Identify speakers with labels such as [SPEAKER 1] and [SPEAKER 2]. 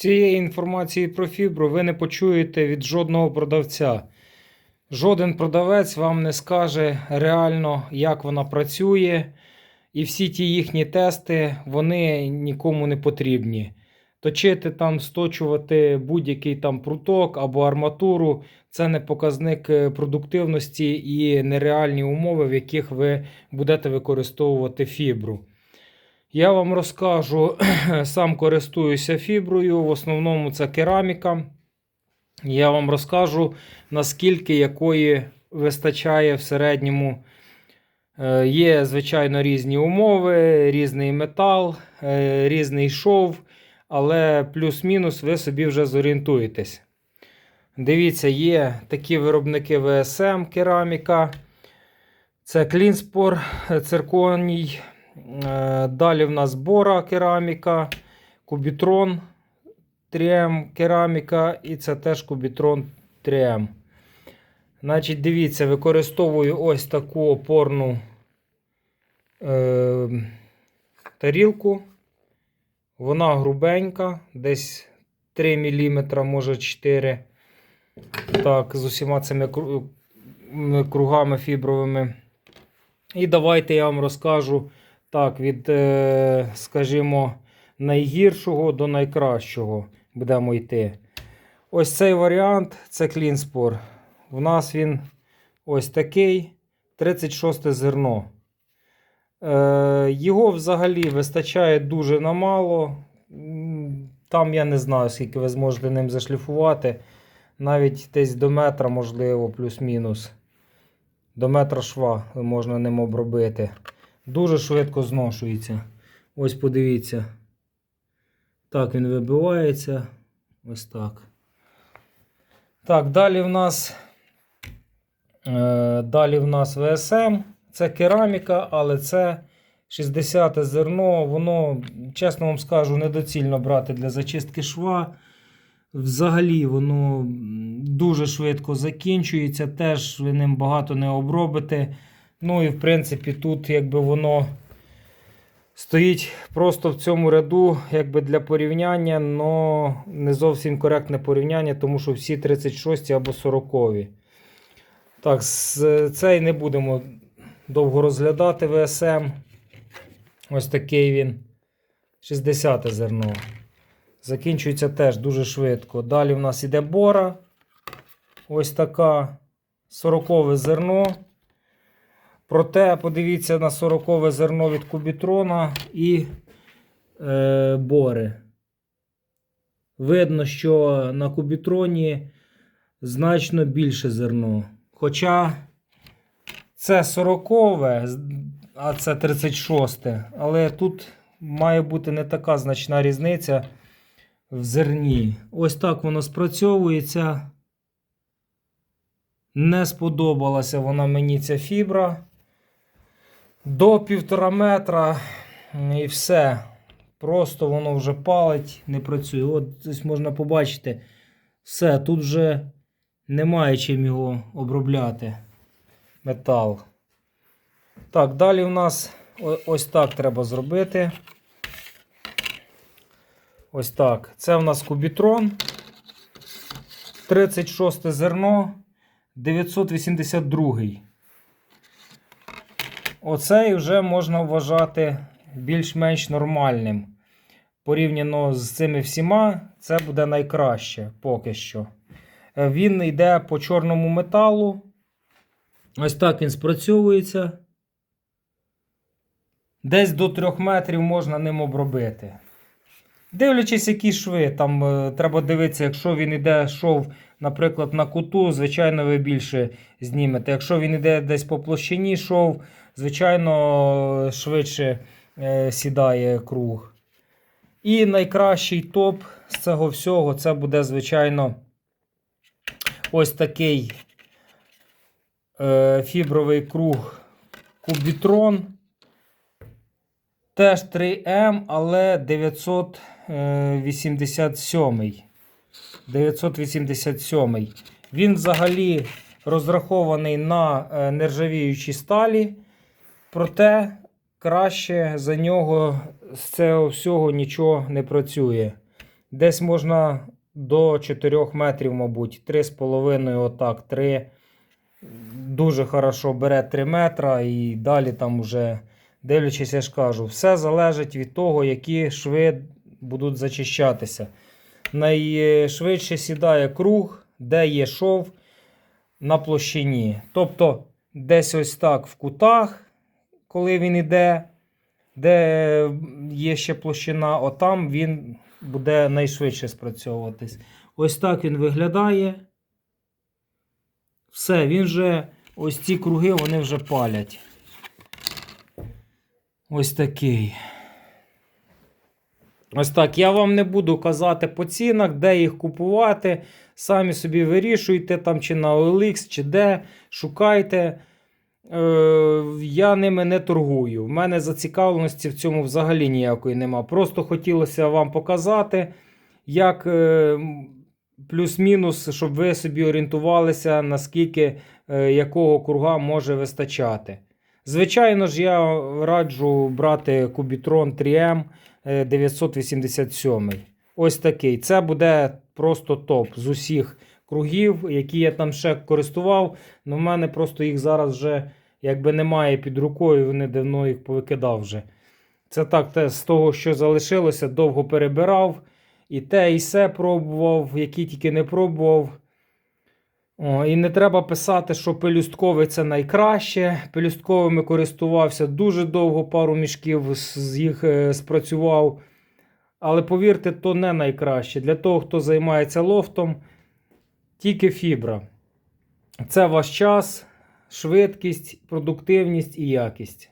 [SPEAKER 1] Цієї інформації про фібру ви не почуєте від жодного продавця. Жоден продавець вам не скаже реально, як вона працює, і всі ті їхні тести вони нікому не потрібні. Точити там, сточувати будь-який там пруток або арматуру це не показник е, продуктивності і нереальні умови, в яких ви будете використовувати фібру. Я вам розкажу, сам користуюся фіброю, в основному це кераміка. Я вам розкажу, наскільки якої вистачає в середньому. Е, Є, звичайно, різні умови, різний метал, е, різний шов, але плюс-мінус ви собі вже зорієнтуєтесь. Дивіться, є такі виробники ВСМ кераміка. Це Клінспор, цирконій. Е, Далі в нас Бора кераміка, Кубітрон 3М кераміка і це теж Кубітрон 3М. Значить, дивіться, використовую ось таку опорну е, тарілку. Вона грубенька, десь 3 мм, може 4 Так, з усіма цими кругами фібровими. І давайте я вам розкажу так, від, е, скажімо, найгіршого до найкращого будемо йти. Ось цей варіант це клінспор. В нас він ось такий 36 зерно. Е, його взагалі вистачає дуже намало. Там я не знаю, скільки ви зможете ним зашліфувати. Навіть десь до метра, можливо, плюс-мінус. До метра шва можна ним обробити. Дуже швидко зношується. Ось подивіться. Так, він вибивається. Ось так. Так, далі в нас. Е, далі в нас ВСМ. Це кераміка, але це 60 зерно. Воно, чесно вам скажу, недоцільно брати для зачистки шва. Взагалі, воно дуже швидко закінчується. Теж ви ним багато не обробите. Ну і в принципі, тут якби воно стоїть просто в цьому ряду, якби для порівняння, але не зовсім коректне порівняння, тому що всі 36 або 40. Так, цей не будемо довго розглядати ВСМ. Ось такий він. 60 зерно. Закінчується теж дуже швидко. Далі в нас іде бора. Ось така 40 зерно. Проте подивіться на 40 зерно від кубітрона і е, бори. Видно, що на кубітроні значно більше зерно. Хоча це 40, а це 36. Але тут має бути не така значна різниця в зерні. Ось так воно спрацьовується. Не сподобалася вона мені ця фібра. До півтора метра і все. Просто воно вже палить, не працює. От ось можна побачити. Все, тут вже немає чим його обробляти. Метал. Так, далі в нас ось так треба зробити. Ось так. Це в нас кубітрон. 36 зерно. 982. Оцей вже можна вважати більш-менш нормальним. Порівняно з цими всіма, це буде найкраще поки що. Е, Він йде по чорному металу. Ось так він спрацьовується. Десь до 3 метрів можна ним обробити. Дивлячись, які шви, там е, треба дивитися, якщо він іде шов, наприклад, на куту, звичайно, ви більше знімете. Якщо він іде десь по площині шов, звичайно, швидше е, сідає круг. І найкращий топ з цього всього це буде, звичайно, ось такий е, фібровий круг Кубітрон. Теж 3М, але 987. 987. Він взагалі розрахований на е, нержавіючі сталі. Проте краще за нього з цього всього нічого не працює. Десь можна до 4 метрів, мабуть, 3,5, отак, 3. Дуже хорошо бере 3 метра і далі там вже, дивлячись, я ж кажу, все залежить від того, які шви будуть зачищатися. Найшвидше сідає круг, де є шов на площині. Тобто десь ось так в кутах, коли він іде, де є ще площина, отам він буде найшвидше спрацьовуватись. Ось так він виглядає. Все, він вже, ось ці круги вони вже палять. Ось такий. Ось так. Я вам не буду казати по цінах, де їх купувати. Самі собі вирішуйте там чи на OLX, чи де. Шукайте. Е, я ними не торгую. В мене зацікавленості в цьому взагалі ніякої нема. Просто хотілося вам показати, як е, плюс-мінус, щоб ви собі орієнтувалися, наскільки е, якого круга може вистачати. Звичайно ж, я раджу брати Кубітрон 3M е, 987. Ось такий. Це буде просто топ з усіх кругів, які я там ще користував. Ну, в мене просто їх зараз вже якби немає під рукою, вони давно їх повикидав вже. Це так, те, з того, що залишилося, довго перебирав. І те, і все пробував, які тільки не пробував. О, і не треба писати, що пелюстковий це найкраще. Пелюстковими користувався дуже довго, пару мішків з їх е, спрацював. Але повірте, то не найкраще. Для того, хто займається лофтом, тільки фібра. Це ваш час, швидкість, продуктивність і якість.